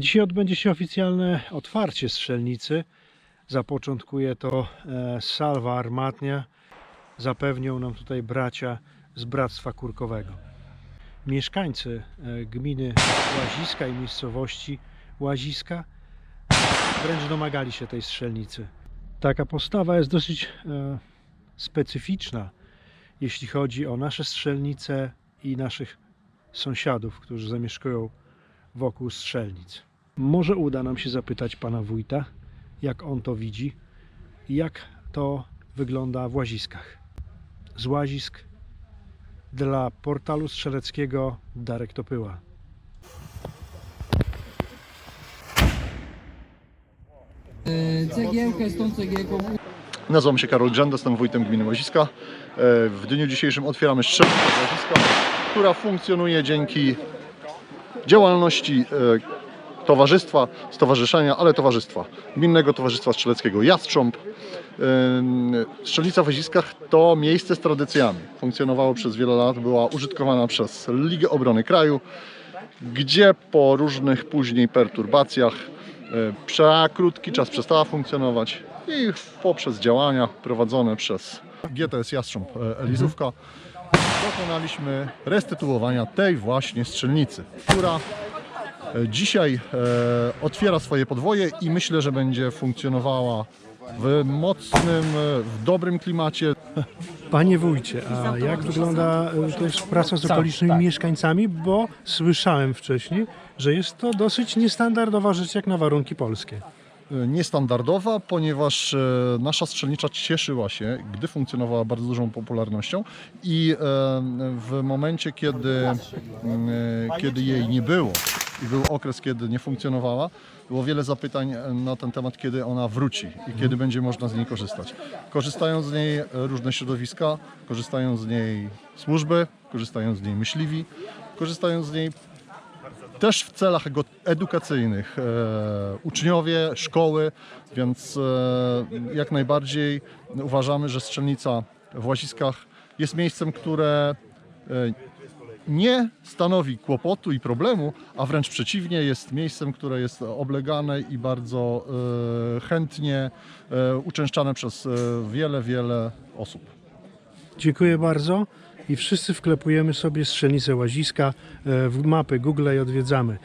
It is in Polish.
Dzisiaj odbędzie się oficjalne otwarcie strzelnicy. Zapoczątkuje to e, Salwa Armatnia. Zapewnią nam tutaj bracia z Bractwa Kurkowego. Mieszkańcy e, gminy Łaziska i miejscowości Łaziska wręcz domagali się tej strzelnicy. Taka postawa jest dosyć e, specyficzna, jeśli chodzi o nasze strzelnice i naszych sąsiadów, którzy zamieszkują wokół strzelnic. Może uda nam się zapytać pana wójta, jak on to widzi i jak to wygląda w łaziskach. Z łazisk dla portalu strzeleckiego Darek Topyła. E, Cegiełkę z tą cegiełką Nazywam się Karol Grzenda, jestem wójtem gminy Łaziska. E, W dniu dzisiejszym otwieramy strzelnicę Łaziska, która funkcjonuje dzięki działalności e, towarzystwa, stowarzyszenia, ale towarzystwa, Gminnego Towarzystwa Strzeleckiego Jastrząb. E, Strzelnica w to miejsce z tradycjami. Funkcjonowało przez wiele lat, była użytkowana przez Ligę Obrony Kraju, gdzie po różnych później perturbacjach e, przez krótki czas przestała funkcjonować i poprzez działania prowadzone przez GTS Jastrząb Elizówka dokonaliśmy restytuowania tej właśnie strzelnicy, która e, dzisiaj e, otwiera swoje podwoje i myślę, że będzie funkcjonowała w mocnym, e, w dobrym klimacie. Panie wójcie, a jak wygląda tutaj współpraca z okolicznymi mieszkańcami? Bo słyszałem wcześniej, że jest to dosyć niestandardowa rzecz jak na warunki polskie. E, niestandardowa, ponieważ e, nasza strzelnicza cieszyła się, gdy funkcjonowała bardzo dużą popularnością i e, w momencie, kiedy, kiedy jej nie było i był okres, kiedy nie funkcjonowała, było wiele zapytań na ten temat, kiedy ona wróci i kiedy będzie można z niej korzystać. Korzystają z niej różne środowiska, korzystają z niej służby, korzystają z niej myśliwi, korzystają z niej też w celach edukacyjnych e, uczniowie, szkoły, więc e, jak najbardziej uważamy, że strzelnica w Łaziskach jest miejscem, które e, nie stanowi kłopotu i problemu, a wręcz przeciwnie, jest miejscem, które jest oblegane i bardzo chętnie uczęszczane przez wiele, wiele osób. Dziękuję bardzo i wszyscy wklepujemy sobie strzelnicę łaziska e, w mapy Google i odwiedzamy.